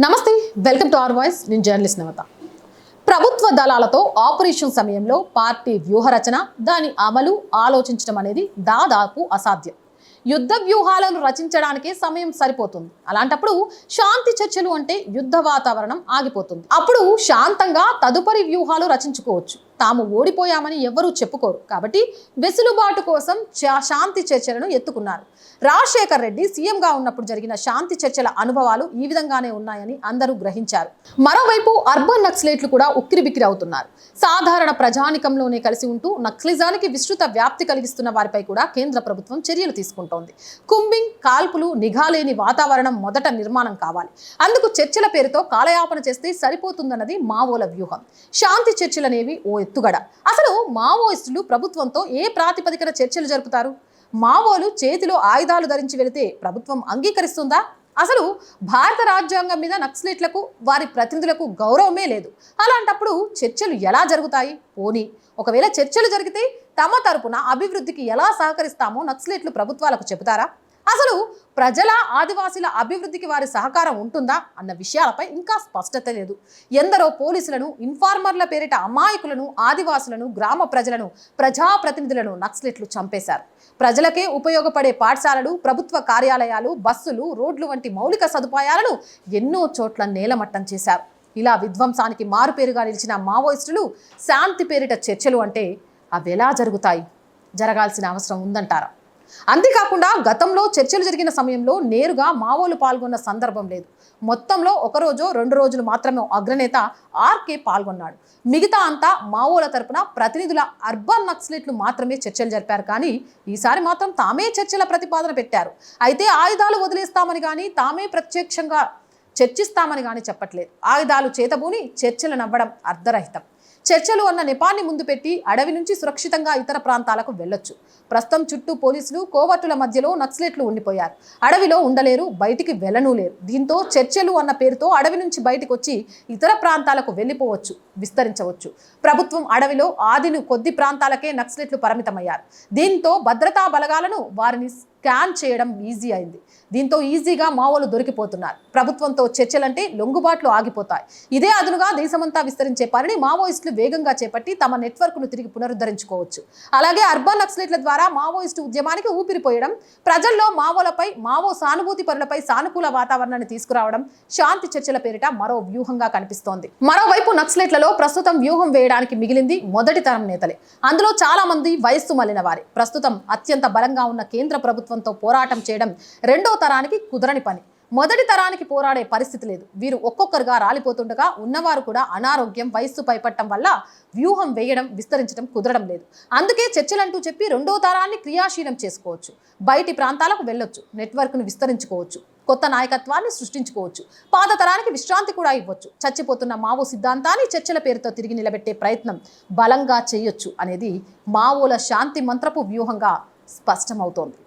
నమస్తే welcome to are voice. నేను journalist Navatha. ప్రభుత్వ దళాలతో ఆపరేషన్ సమయంలో పార్టీ వ్యూహరచన దాని అమలు ఆలోచించడం అనేది దాదాపు అసాధ్యం. యుద్ధ వ్యూహాలను రచించడానికే సమయం సరిపోతుంది. అలాంటప్పుడు శాంతి చర్చలు అంటే యుద్ధ వాతావరణం ఆగిపోతుంది. అప్పుడు శాంతంగా తదుపరి వ్యూహాలు రచించుకోవచ్చు. తాము ఓడిపోయామని ఎవరూ చెప్పుకోరు. కాబట్టి వెసులుబాటు కోసం చా- శాంతి చర్చలను ఎత్తుకున్నారు. రాజశేఖర్ రెడ్డి సీఎంగా ఉన్నప్పుడు జరిగిన శాంతి చర్చల అనుభవాలు ఈ విధంగానే ఉన్నాయని అందరూ గ్రహించారు. మరోవైపు అర్బన్ నక్సలేట్లు కూడా ఉక్కిరిబిక్కిరి అవుతున్నారు. సాధారణ ప్రజానికంలోనే కలిసి ఉంటూ నక్సలిజానికి విస్తృత వ్యాప్తి కలిగిస్తున్న వారిపై కూడా కేంద్ర ప్రభుత్వం చర్యలు తీసుకుంటోంది. కుంబింగ్ కాల్పులు నిఘా లేని వాతావరణం మొదట నిర్మాణం కావాలి. అందుకు చర్చల పేరుతో కాలయాపన చేస్తే సరిపోతుందన్నది మావోల వ్యూహం. శాంతి చర్చలనేవి ఓ ఎత్తుగడ. అసలు మావోయిస్టులు ప్రభుత్వంతో ఏ ప్రాతిపదికన చర్చలు జరుపుతారు? మావోలు చేతిలో ఆయుధాలు ధరించి వెళితే ప్రభుత్వం అంగీకరిస్తుందా? అసలు భారత రాజ్యాంగం మీద నక్సలెట్లకు వారి ప్రతినిధులకు గౌరవమే లేదు. అలాంటప్పుడు చర్చలు ఎలా జరుగుతాయి? పోనీ ఒకవేళ చర్చలు జరిగితే తమ తరపున అభివృద్ధికి ఎలా సహకరిస్తామో నక్సలైట్లు ప్రభుత్వాలకు చెబుతారా? అసలు ప్రజల ఆదివాసీల అభివృద్ధికి వారి సహకారం ఉంటుందా అన్న విషయాలపై ఇంకా స్పష్టత లేదు. ఎందరో పోలీసులను ఇన్ఫార్మర్ల పేరిట అమాయకులను ఆదివాసులను గ్రామ ప్రజలను ప్రజాప్రతినిధులను నక్సలెట్లు చంపేశారు. ప్రజలకే ఉపయోగపడే పాఠశాలలు ప్రభుత్వ కార్యాలయాలు బస్సులు రోడ్లు వంటి మౌలిక సదుపాయాలను ఎన్నో చోట్ల నేలమట్టం చేశారు. ఇలా విధ్వంసానికి మారుపేరుగా నిలిచిన మావోయిస్టులు శాంతి పేరిట చర్చలు అంటే అవి ఎలా జరుగుతాయి? జరగాల్సిన అవసరం ఉందంటారా? అంతేకాకుండా గతంలో చర్చలు జరిగిన సమయంలో నేరుగా మావోలు పాల్గొన్న సందర్భం లేదు. మొత్తంలో ఒకరోజు రెండు రోజులు మాత్రమే అగ్రనేత ఆర్కే పాల్గొన్నాడు. మిగతా అంతా మావోల తరపున ప్రతినిధుల అర్బన్ నక్సలెట్లు మాత్రమే చర్చలు జరిపారు. కానీ ఈసారి మాత్రం తామే చర్చల ప్రతిపాదన పెట్టారు. అయితే ఆయుధాలు వదిలేస్తామని కానీ తామే ప్రత్యక్షంగా చర్చిస్తామని కానీ చెప్పట్లేదు. ఆయుధాలు చేతబూని చర్చలు నవ్వడం అర్ధరహితం. చర్చలు అన్న నెపాన్ని ముందు పెట్టి అడవి నుంచి సురక్షితంగా ఇతర ప్రాంతాలకు వెళ్ళొచ్చు. ప్రస్తుతం చుట్టూ పోలీసులు కోవట్టుల మధ్యలో నక్సలెట్లు ఉండిపోయారు. అడవిలో ఉండలేరు బయటికి వెళ్ళనూ లేరు. దీంతో చర్చలు అన్న పేరుతో అడవి నుంచి బయటికి వచ్చి ఇతర ప్రాంతాలకు వెళ్ళిపోవచ్చు విస్తరించవచ్చు. ప్రభుత్వం అడవిలో ఆదిను కొద్ది ప్రాంతాలకే నక్సలెట్లు పరిమితమయ్యారు. దీంతో భద్రతా బలగాలను వారిని స్కాన్ చేయడం ఈజీ అయింది. దీంతో ఈజీగా మావోలు దొరికిపోతున్నారు. ప్రభుత్వంతో చర్చలంటే లొంగుబాట్లు ఆగిపోతాయి. ఇదే అదునుగా దేశమంతా విస్తరించే పనిని మావోయిస్టులు వేగంగా చేపట్టి తమ నెట్వర్క్ను తిరిగి పునరుద్ధరించుకోవచ్చు. అలాగే అర్బన్ నక్సలైట్ల ద్వారా మావోయిస్టు ఉద్యమానికి ఊపిరిపోయడం ప్రజల్లో మావోలపై మావో సానుభూతి పరులపై సానుకూల వాతావరణాన్ని తీసుకురావడం శాంతి చర్చల పేరిట మరో వ్యూహంగా కనిపిస్తోంది. మరోవైపు నక్సలైట్లలో ప్రస్తుతం వ్యూహం వేయడానికి మిగిలింది మొదటి తరం నేతలే. అందులో చాలా మంది వయస్సు మళ్ళిన వారే. ప్రస్తుతం అత్యంత బలంగా ఉన్న కేంద్ర ప్రభుత్వంతో పోరాటం చేయడం రెండో తరానికి కుదరని పని. మొదటి తరానికి పోరాడే పరిస్థితి లేదు. వీరు ఒక్కొక్కరుగా రాలిపోతుండగా ఉన్నవారు కూడా అనారోగ్యం వయస్సు పైపట్టడం వల్ల వ్యూహం వేయడం విస్తరించడం కుదరడం లేదు. అందుకే చర్చలంటూ చెప్పి రెండో తరాన్ని క్రియాశీలం చేసుకోవచ్చు. బయటి ప్రాంతాలకు వెళ్ళొచ్చు నెట్వర్క్ను విస్తరించుకోవచ్చు కొత్త నాయకత్వాన్ని సృష్టించుకోవచ్చు పాత తరానికి విశ్రాంతి కూడా ఇవ్వచ్చు. చచ్చిపోతున్న మావో సిద్ధాంతాన్ని చర్చల పేరుతో తిరిగి నిలబెట్టే ప్రయత్నం బలంగా చేయొచ్చు అనేది మావోల శాంతి మంత్రపు వ్యూహంగా స్పష్టమవుతోంది.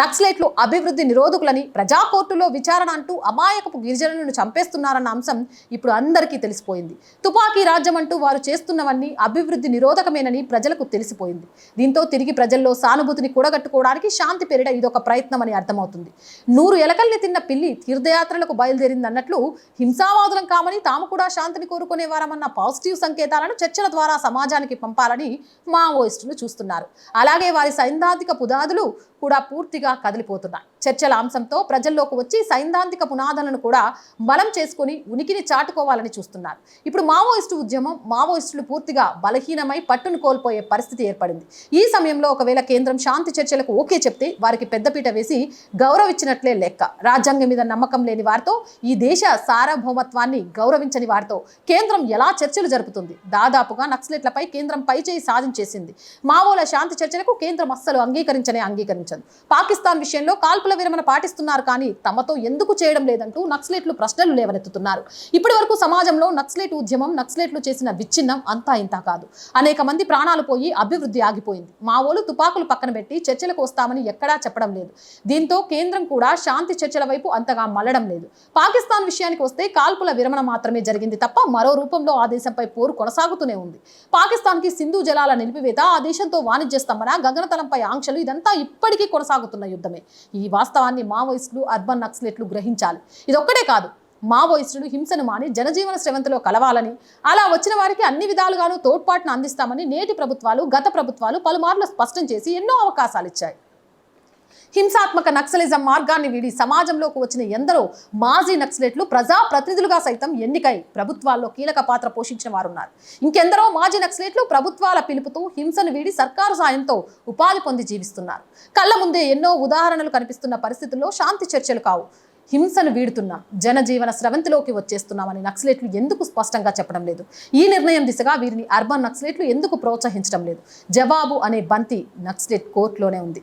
నక్సలైట్లు అభివృద్ధి నిరోధకులని ప్రజా కోర్టులో విచారణ అంటూ అమాయకపు గిరిజనులను చంపేస్తున్నారన్న అంశం ఇప్పుడు అందరికీ తెలిసిపోయింది. తుపాకీ రాజ్యం అంటూ వారు చేస్తున్నవన్నీ అభివృద్ధి నిరోధకమేనని ప్రజలకు తెలిసిపోయింది. దీంతో తిరిగి ప్రజల్లో సానుభూతిని కూడగట్టుకోవడానికి శాంతి పేరిట ఇదొక ప్రయత్నం అని అర్థమవుతుంది. నూరు ఎలకల్ని తిన్న పిల్లి తీర్థయాత్రలకు బయలుదేరింది అన్నట్లు హింసావాదులం కామని తాము కూడా శాంతిని కోరుకునేవారమన్న పాజిటివ్ సంకేతాలను చర్చల ద్వారా సమాజానికి పంపాలని మావోయిస్టులు చూస్తున్నారు. అలాగే వారి సైద్ధాంతిక పుదాదులు కూడా పూర్తిగా కదిలిపోతున్నాయి. చర్చల అంశంతో ప్రజల్లోకి వచ్చి సైద్ధాంతిక పునాదులను కూడా బలం చేసుకుని ఉనికిని చాటుకోవాలని చూస్తున్నారు. ఇప్పుడు మావోయిస్టు ఉద్యమం మావోయిస్టులు పూర్తిగా బలహీనమై పట్టును కోల్పోయే పరిస్థితి ఏర్పడింది. ఈ సమయంలో ఒకవేళ కేంద్రం శాంతి చర్చలకు ఓకే చెప్తే వారికి పెద్దపీట వేసి గౌరవించినట్లే లెక్క. రాజ్యాంగం మీద నమ్మకం లేని వారితో ఈ దేశ సార్వభౌమత్వాన్ని గౌరవించని వారితో కేంద్రం ఎలా చర్చలు జరుపుతుంది? దాదాపుగా నక్సలెట్లపై కేంద్రం పైచేయి సాధించేసింది. మావోల శాంతి చర్చలకు కేంద్రం అస్సలు అంగీకరించనే అంగీకరించదు. పాకిస్తాన్ విషయంలో కాల్పుల విరమణ పాటిస్తున్నారు కానీ తమతో ఎందుకు చేయడం లేదంటూ నక్సలేట్లు ప్రశ్నలు లేవనెత్తుతున్నారు. ఇప్పటి వరకు సమాజంలో నక్సలేట్ ఉద్యమం నక్సలెట్లు చేసిన విచ్ఛిన్నం అంతా ఇంతా కాదు. అనేక మంది ప్రాణాలు పోయి అభివృద్ధి ఆగిపోయింది. మావోలు తుపాకులు పక్కన పెట్టి చర్చలకు వస్తామని ఎక్కడా చెప్పడం లేదు. దీంతో కేంద్రం కూడా శాంతి చర్చల వైపు అంతగా మల్లడం లేదు. పాకిస్తాన్ విషయానికి వస్తే కాల్పుల విరమణ మాత్రమే జరిగింది తప్ప మరో రూపంలో ఆ దేశంపై పోరు కొనసాగుతూనే ఉంది. పాకిస్తాన్కి సింధు జలాల నిలిపివేత ఆ దేశంతో వాణిజ్య స్తంభన గగనతలంపై ఆంక్షలు ఇదంతా ఇప్పటికీ కొనసాగుతున్న యుద్ధమే. ఈ వాస్తవాన్ని మావోయిస్టులు అర్బన్ నక్సలెట్లు గ్రహించాలి. ఇదొక్కటే కాదు మావోయిస్టులు హింసను మాని జనజీవన శ్రవంతిలో కలవాలని అలా వచ్చిన వారికి అన్ని విధాలుగానూ తోడ్పాటును అందిస్తామని నేటి ప్రభుత్వాలు గత ప్రభుత్వాలు పలుమార్లు స్పష్టం చేసి ఎన్నో అవకాశాలు ఇచ్చాయి హింసాత్మక నక్సలిజం మార్గాన్ని వీడి సమాజంలోకి వచ్చిన ఎందరో మాజీ నక్సలెట్లు ప్రజా ప్రతినిధులుగా సైతం ఎన్నికై ప్రభుత్వాల్లో కీలక పాత్ర పోషించిన వారున్నారు. ఇంకెందరో మాజీ నక్సలెట్లు ప్రభుత్వాల పిలుపుతో హింసను వీడి సర్కారు సాయంతో ఉపాధి పొంది జీవిస్తున్నారు. కళ్ళ ముందే ఎన్నో ఉదాహరణలు కనిపిస్తున్న పరిస్థితుల్లో శాంతి చర్చలు కావు. హింసను వీడుతున్నాం జనజీవన స్రవంతిలోకి వచ్చేస్తున్నామని నక్సలెట్లు ఎందుకు స్పష్టంగా చెప్పడం లేదు? ఈ నిర్ణయం దిశగా వీరిని అర్బన్ నక్సలెట్లు ఎందుకు ప్రోత్సహించడం లేదు? జవాబు అనే బంతి నక్సలెట్ కోర్టులోనే ఉంది.